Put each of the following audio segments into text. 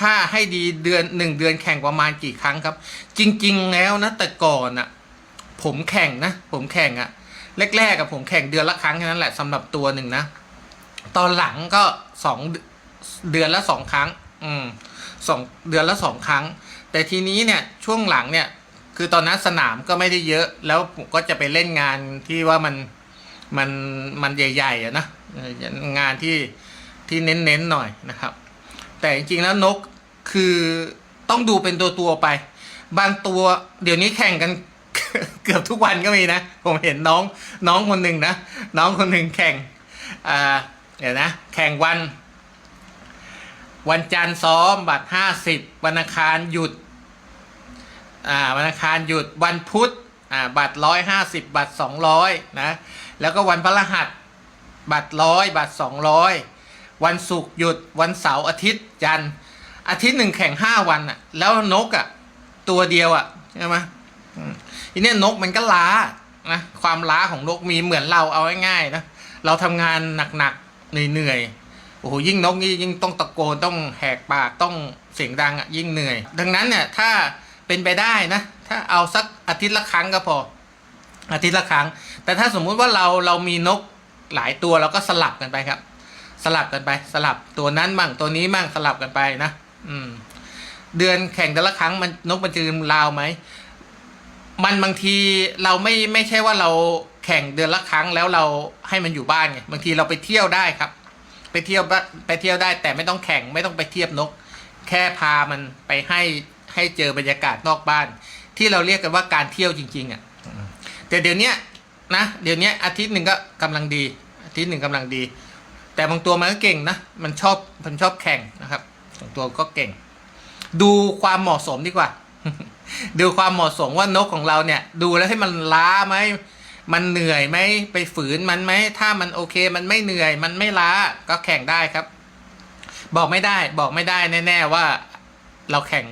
ถ้าให้ดีเดือนหนึ่งเดือนแข่งประมาณกี่ครั้งครับ จริง ๆ แล้วนะแต่ก่อนอะผมแข่งนะ ผมแข่งอะแรกๆกับผมแข่งเดือนละครั้งแค่นั้นแหละสำหรับตัวหนึ่งนะ ตอนหลังก็สองเดือนละสองครั้ง อืมสองเดือนละสองครั้ง แต่ทีนี้เนี่ยช่วงหลังเนี่ย คือตอนนั้นสนามก็ไม่ได้เยอะ แล้วผมก็จะไปเล่นงานที่ว่ามันมันมันใหญ่ๆอะนะงานที่ที่เน้นๆหน่อยนะครับ แต่จริงๆแล้วนก คือต้องดูเป็นตัวตัวไป บางตัวเดี๋ยวนี้แข่งกันเกือบทุกวันก็มีนะ ผมเห็นน้องน้องคนหนึ่งนะ น้องคนหนึ่งแข่งอ่าเดี๋ยวนะ แข่งวัน วันจันทร์ซ้อมบัตรห้าสิบวันอังคารหยุดอ่าวันอังคารหยุดวันพุธอ่าบัตรร้อยห้าสิบบัตรสองร้อยนะแล้วก็วันพฤหัสบัตรร้อยบัตรสองร้อยวันศุกร์หยุดวันเสาร์อาทิตย์จันทร์ อาทิตย์หนึ่งแข่งห้าวันอะแล้วนกอะตัวเดียวอะใช่ไหมอืมทีนี้นกมันก็ล้านะความล้าของนกมีเหมือนเราเอาง่ายๆนะเราทำงานหนักๆเหนื่อยๆโอ้โหยิ่งนกนี่ยิ่งต้องตะโกนต้องแหกปากต้องเสียงดังอะยิ่งเหนื่อย ดังนั้นเนี่ยถ้าเป็นไปได้นะถ้าเอาสักอาทิตย์ละครั้งก็พออาทิตย์ละครั้ง แต่ถ้าสมมุติว่าเราเรามีนกหลายตัวเราก็สลับกันไปครับ สลับกันไป สลับตัวนั้นมั่งตัวนี้มั่งสลับกันไปนะ อืม เดือนแข่งแต่ละครั้งมันนกมันจะลืมลาวไหมมันบางทีเราไม่ไม่ใช่ว่าเราแข่งเดือนละครั้งแล้วเราให้มันอยู่บ้านไงบางทีเราไปเที่ยวได้ครับ ไปเที่ยวไปเที่ยวได้ แต่ไม่ต้องแข่งไม่ต้องไปเทียบนก แค่พามันไปให้ให้เจอบรรยากาศนอกบ้าน ที่เราเรียกกันว่าการเที่ยวจริง ๆอะแต่เดี๋ยวนี้นะเดี๋ยวนี้อาทิตย์หนึ่งก็กำลังดี อาทิตย์หนึ่งกำลังดี แต่บางตัวมันก็เก่งนะมันชอบมันชอบแข่งนะครับ บางตัวก็เก่ง ดูความเหมาะสมดีกว่า ดูความเหมาะสมว่านกของเราเนี่ย ดูแล้วให้มันล้าไหมมันเหนื่อยไหมไปฝืนมันไหมถ้ามันโอเค มันไม่เหนื่อย มันไม่ล้าก็แข่งได้ครับ บอกไม่ได้ บอกไม่ได้แน่ ๆว่า เราแข่ง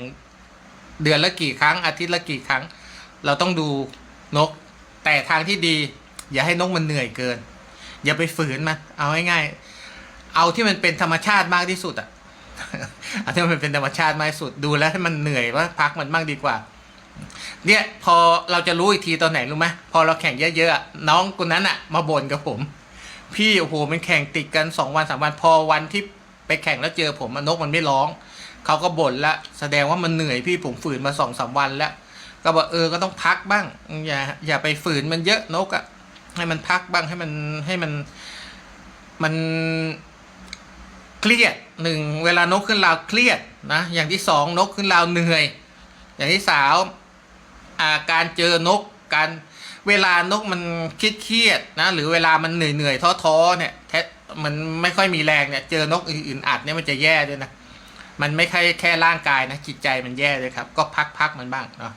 เดือนละกี่ครั้ง อาทิตย์ละกี่ครั้ง เราต้องดูนก แต่ทางที่ดี อย่าให้นกมันเหนื่อยเกิน อย่าไปฝืนมันเอาง่ายๆเอาที่มันเป็นธรรมชาติมากที่สุดอะ อาที่มันเป็นธรรมชาติมากสุดดูแล้วให้มันเหนื่อยว่าพักมันบ้างดีกว่า เนี่ยพอเราจะรู้อีกทีตอนไหนรู้ไหมพอเราแข่งเยอะๆน้องคนนั้นอะมาบ่นกับผม พี่โอ้โหมันแข่งติดกันสองวันสามวันพอวันที่ไปแข่งแล้วเจอผมนกมันไม่ร้องเขาก็บ่นละแสดงว่ามันเหนื่อยพี่ผมฝืนมาสองสามวันแล้ว ก็บอกเออก็ต้องพักบ้างอย่าอย่าไปฝืนมันเยอะนกอะให้มันพักบ้างให้มันให้มันมัน เครียดหนึ่งเวลานกขึ้นราวเครียดนะอย่างที่สองนกขึ้นราวเหนื่อย อย่างที่สามอาการเจอนกการเวลานกมันเครียดเครียดนะหรือเวลามันเหนื่อยเหนื่อยท้อท้อเนี่ยแท้มันไม่ค่อยมีแรงเนี่ยเจอนกอื่นอัดเนี่ยมันจะแย่ด้วยนะมันไม่ใช่แค่ร่างกายนะจิตใจมันแย่เลยครับ ก็พักพักมันบ้างเนาะ